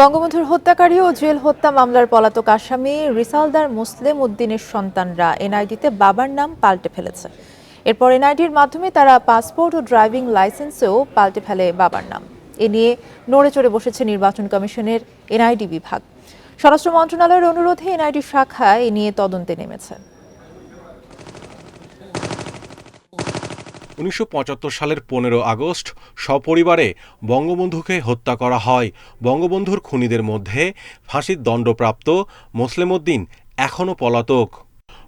বঙ্গবন্ধুর হত্যাকারী ও জেল হত্যা মামলার পলাতক আসামি রিসালদার মুসলিম উদ্দিনের সন্তানরা এনআইডিতে বাবার নাম পাল্টে ফেলেছে। এরপর এনআইডির মাধ্যমে তারা পাসপোর্ট ও ড্রাইভিং লাইসেন্সেও পাল্টে ফেলে বাবার নাম। এ নিয়ে নড়ে চড়ে বসেছে নির্বাচন কমিশনের এনআইডি বিভাগ। স্বরাষ্ট্র মন্ত্রণালয়ের অনুরোধে এনআইডি শাখা এ নিয়ে তদন্তে নেমেছে। উনিশশো পঁচাত্তর সালের পনেরো আগস্ট সপরিবারে বঙ্গবন্ধুকে হত্যা করা হয়। বঙ্গবন্ধুর খুনিদের মধ্যে ফাঁসির দণ্ডপ্রাপ্ত মোসলেম উদ্দিন এখনও পলাতক।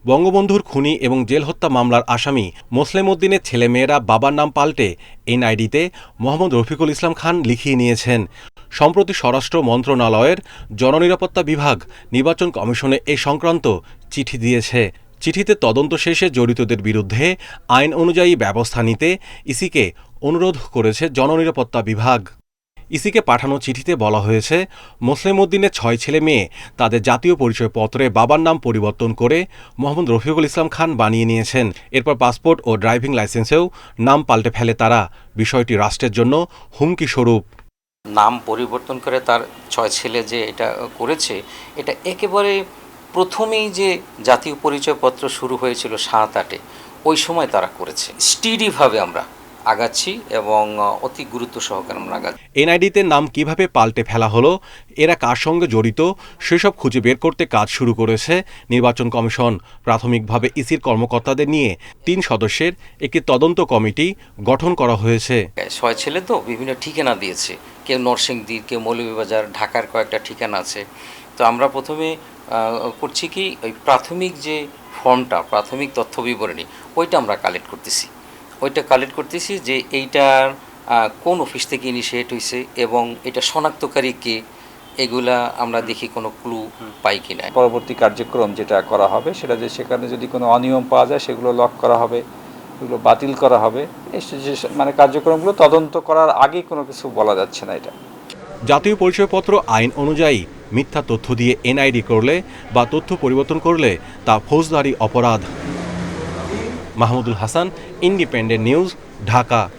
বঙ্গবন্ধুর খুনি এবং জেল হত্যা মামলার আসামি মোসলেম উদ্দিনের ছেলেমেয়েরা বাবার নাম পাল্টে এনআইডিতে মোহাম্মদ রফিকুল ইসলাম খান লিখিয়ে নিয়েছেন। সম্প্রতি স্বরাষ্ট্র মন্ত্রণালয়ের জননিরাপত্তা বিভাগ নির্বাচন কমিশনে এ সংক্রান্ত চিঠি দিয়েছে। চিঠিতে তদন্ত শেষে জড়িতদের বিরুদ্ধে আইন অনুযায়ী ব্যবস্থা নিতে ইসিকে অনুরোধ করেছে জননিরাপত্তা বিভাগ। ইসিকে পাঠানো চিঠিতে বলা হয়েছে, মুসলিম উদ্দিনের ছয় ছেলে মেয়ে তাদের জাতীয় পরিচয়পত্রে বাবার নাম পরিবর্তন করে মোহাম্মদ রফিকুল ইসলাম খান বানিয়ে নিয়েছেন। এরপর পাসপোর্ট ও ড্রাইভিং লাইসেন্সেও নাম পাল্টে ফেলে তারা। বিষয়টি রাষ্ট্রের জন্য হুমকি স্বরূপ। নাম পরিবর্তন করে তার ছয় ছেলে যে এটা করেছে, এটা একেবারে প্রথমেই যে জাতীয় পরিচয়পত্র শুরু হয়েছিল সাত আটে ওই সময় তারা করেছে। স্টিডিভাবে আমরা আগাচ্ছি এবং অতি গুরুত্ব সহকারে আমরা আগাচ্ছি। এনআইডিতে নাম কীভাবে পাল্টে ফেলা হলো এরা কার সঙ্গে জড়িত সেসব খুঁজে বের করতে কাজ শুরু করেছে নির্বাচন কমিশন। প্রাথমিকভাবে ইসির কর্মকর্তাদের নিয়ে তিন সদস্যের একটি তদন্ত কমিটি গঠন করা হয়েছে। ছয় ছেলে তো বিভিন্ন ঠিকানা দিয়েছে। কেউ নরসিংদী কেউ মৌলভীবাজার ঢাকার কয়েকটা ঠিকানা আছে। তো আমরা প্রথমে করছি কি ওই প্রাথমিক যে ফর্মটা প্রাথমিক তথ্য বিবরণী ওইটা আমরা কালেক্ট করতেছি। ওইটা কালেক্ট করতেছি যে এইটার কোন অফিস থেকে ইনিশিয়েট হয়েছে এবং এটা শনাক্তকারী কে এগুলা আমরা দেখি কোনো ক্লু পাই কি না পরবর্তী কার্যক্রম যেটা করা হবে সেটা যে সেখানে যদি কোনো অনিয়ম পাওয়া যায় সেগুলো লক করা হবে এগুলো বাতিল করা হবে। যে- মানে কার্যক্রমগুলো তদন্ত করার আগে কোনো কিছু বলা যাচ্ছে না এটা। জাতীয় পরিচয়পত্র আইন অনুযায়ী মিথ্যা তথ্য দিয়ে এনআইডি করলে বা তথ্য পরিবর্তন করলে তা ফৌজদারি অপরাধ। Mahmudul Hasan, Independent News, Dhaka.